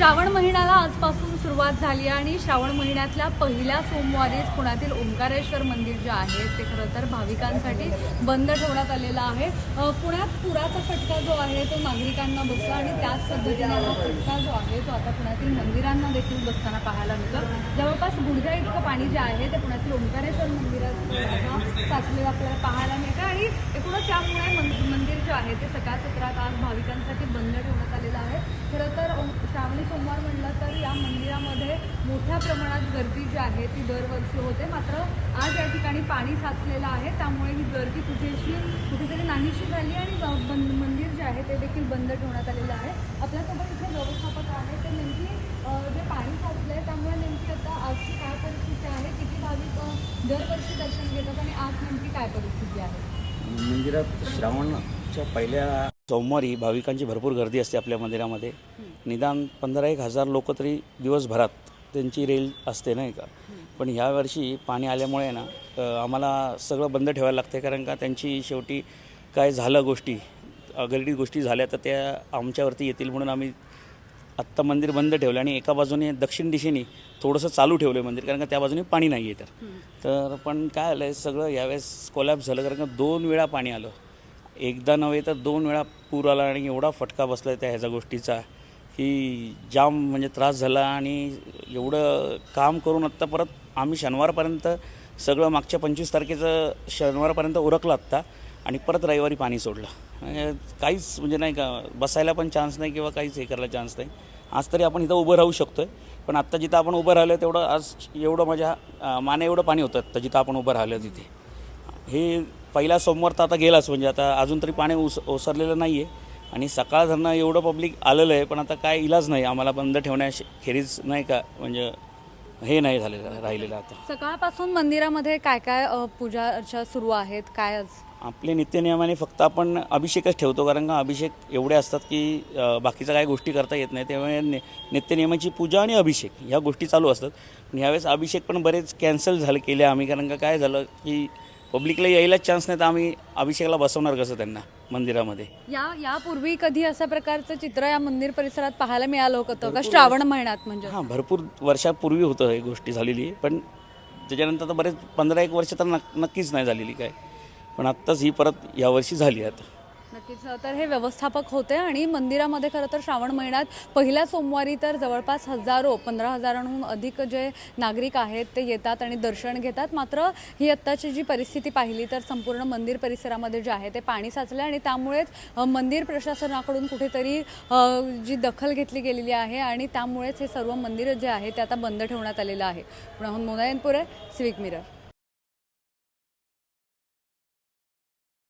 श्रावण महिन्याला आजपासून सुरुवात झाली आहे आणि श्रावण महिन्यातल्या पहिल्या सोमवारीच पुण्यातील ओंकारेश्वर मंदिर जे आहे ते खरं तर भाविकांसाठी बंद ठेवण्यात आलेलं आहे. पुण्यात पुराचा फटका जो आहे तो नागरिकांना बसला आणि त्याच पद्धतीने हा फटका जो आहे तो आता पुण्यातील मंदिरांना देखील बसताना पाहायला मिळतो जवळपास गुडघ्या इतकं पाणी जे आहे ते पुण्यातील ओंकारेश्वर मंदिरात साचलेलं आपल्याला पाहायला मिळतं आणि एकूणच त्यामुळे मंदिर जे आहे ते सकाळ सत्रात आज भाविकांसाठी बंद ठेवण्यात आलेलं आहे. खरं तर सोमवार म्हणलं तर या मंदिरामध्ये मोठ्या प्रमाणात गर्दी जी आहे ती दरवर्षी होते. मात्र आज या ठिकाणी पाणी साचलेलं आहे. त्यामुळे ही गर्दी कुठेशी कुठेतरी नाहीशी झाली आणि मंदिर जे आहे ते देखील बंद ठेवण्यात आलेलं आहे. आपल्यासोबत इथे व्यवस्थापक आहे. ते नेमकी जे पाणी साचलं आहे त्यामुळे नेमकी आता आजची काय परिस्थिती आहे? किती भाविक दरवर्षी दर्शन घेतात आणि आज नेमकी काय परिस्थिती आहे? मंदिरात श्रावणच्या पहिल्या सोमवारी भाविकांची भरपूर गर्दी असते आपल्या मंदिरामध्ये. निदान पंधरा एक हजार लोक तरी दिवसभरात त्यांची रेल असते नाही का? पण ह्यावर्षी पाणी आल्यामुळे ना आम्हाला सगळं बंद ठेवायला लागते कारण का त्यांची शेवटी काय झालं गोष्टी अगदी गोष्टी झाल्या तर त्या आमच्यावरती येतील म्हणून आम्ही आत्ता मंदिर बंद ठेवलं आणि एका बाजूने दक्षिण दिशेने थोडंसं चालू ठेवलं मंदिर कारण का त्या बाजूने पाणी नाही आहे तर तर पण काय आलं आहे सगळं यावेळेस कोलॅप्स झालं कारण का दोन वेळा पाणी आलं. एकदा नव्हे तर दोन वेळा पूर आला आणि एवढा फटका बसला त्या ह्याच्या गोष्टीचा की जाम म्हणजे त्रास झाला आणि एवढं काम करून आत्ता परत आम्ही शनिवारपर्यंत सगळं मागच्या पंचवीस तारखेचं शनिवारपर्यंत उरकलं आत्ता आणि परत रविवारी पाणी सोडलं. म्हणजे काहीच म्हणजे नाही का बसायला पण चान्स नाही किंवा काहीच हे करायला चान्स नाही. आज तरी आपण इथं उभं राहू शकतो आहे पण आत्ता जिथं आपण उभं राहिलो तेवढं आज एवढं माझ्या माने एवढं पाणी होतं आत्ता जिथं आपण उभं राहिलो तिथे. हे पहिला सोमवार तर आता गेलाच म्हणजे आता अजून तरी पाणी ओस ओसरलेलं नाही आहे आणि सकाळ धरणं एवढं पब्लिक आलेलं आहे पण आता काय इलाज नाही. आम्हाला बंद ठेवण्याखेरीज नाही का म्हणजे हे नाही झालेलं राहिलेलं आता. सकाळपासून मंदिरामध्ये काय काय अ, पूजा अर्चा सुरू आहेत? काय आज? आपले नित्यनियमाने फक्त आपण अभिषेकच ठेवतो कारण का अभिषेक एवढे असतात की अ, बाकीच्या काही गोष्टी करता येत नाही. त्यामुळे नि नित्यनियमाची पूजा आणि अभिषेक ह्या गोष्टी चालू असतात. पण ह्यावेळेस अभिषेक पण बरेच कॅन्सल झाले केले आम्ही. कारण का काय झालं की पब्लिकला यायलाच चान्स नाही तर आम्ही अभिषेकाला बसवणार कसं त्यांना मंदिरामध्ये? या यापूर्वी कधी अशा प्रकारचं चित्र या मंदिर परिसरात पाहायला मिळालं होतं का? श्रावण महिन्यात म्हणजे? हां भरपूर वर्षापूर्वी होतं ही गोष्टी झालेली पण त्याच्यानंतर तर बरेच पंधरा एक वर्ष तर नक नक्कीच नाही झालेली काय. पण आत्ताच ही परत यावर्षी झाली आता. नक्कीच तर हे व्यवस्थापक होते आणि मंदिरामध्ये खरं तर श्रावण महिन्यात पहिल्या सोमवारी तर जवळपास हजारो पंधरा हजारांहून अधिक जे नागरिक आहेत ते येतात आणि दर्शन घेतात. मात्र ही आत्ताची जी परिस्थिती पाहिली तर संपूर्ण मंदिर परिसरामध्ये जे आहे ते पाणी साचलं आणि त्यामुळेच मंदिर प्रशासनाकडून कुठेतरी जी दखल घेतली गेलेली आहे आणि त्यामुळेच हे सर्व मंदिर जे आहे ते आता बंद ठेवण्यात आलेलं आहे. पुण्याहून मोनायनपूर आहे सिविक मिरर